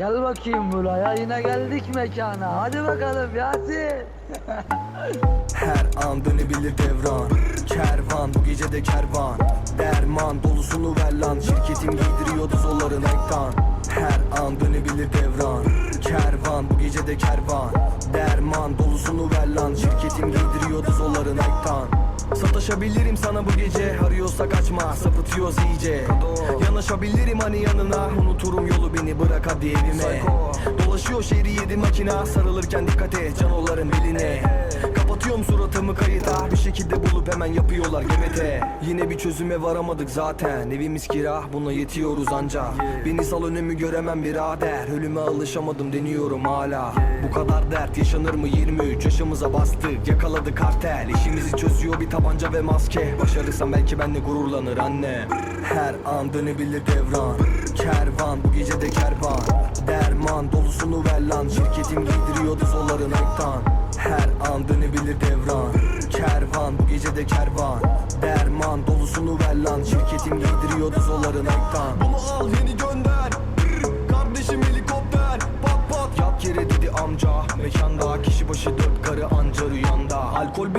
Gel bakayım buraya yine geldik mekana. Hadi bakalım Yasin. Her an dönebilir devran. Kervan bu gece de kervan. Derman dolusunu ver lan Şirketim giydiriyordu zolların ektan Her an dönebilir devran. Kervan bu gece de kervan. Derman dolusunu ver lan Şirketim giydiriyordu zolların ektan Sataşabilirim sana bu gece. Arıyorsa kaçma sapıtıyoruz iyice. Yanaşabilirim hani yanına. Unuturum yolu beni bırak hadi evime. Dolaşıyor şehri yedi makina. Sarılırken dikkat et canoların beline Kapatıyorum suratımı kayıta. Bir şekilde bulup hemen yapıyorlar GBT Yine bir çözüme varamadık zaten. Evimiz kira buna yetiyoruz anca Beni sal önümü göremem birader. Ölüme alışamadım deniyorum hala. Bu kadar dert yaşanır mı? 23 yaşımıza bastık. Yakaladı kartel. İşimizi çözüyor bir tabanca ve maske. Başarırsam belki benle gururlanır anne. Her an dönebilir devran. Kervan bu gece de kervan. Derman dolusunu ver lan. Şirketim giydiriyordu zolların ektan her an dönebilir devran. Kervan bu gece de kervan. Derman dolusunu ver lan. Şirketim giydiriyordu zolların ektan Bunu al yeni gönder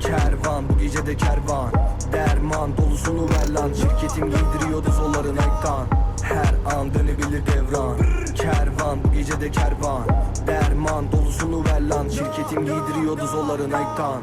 Kervan bu gece de kervan. Derman dolusunu ver lan Şirketim giydiriyordu zolların ektan Her an dönebilir devran. Kervan bu gece de kervan. Derman dolusunu ver lan Şirketim giydiriyordu zolların ektan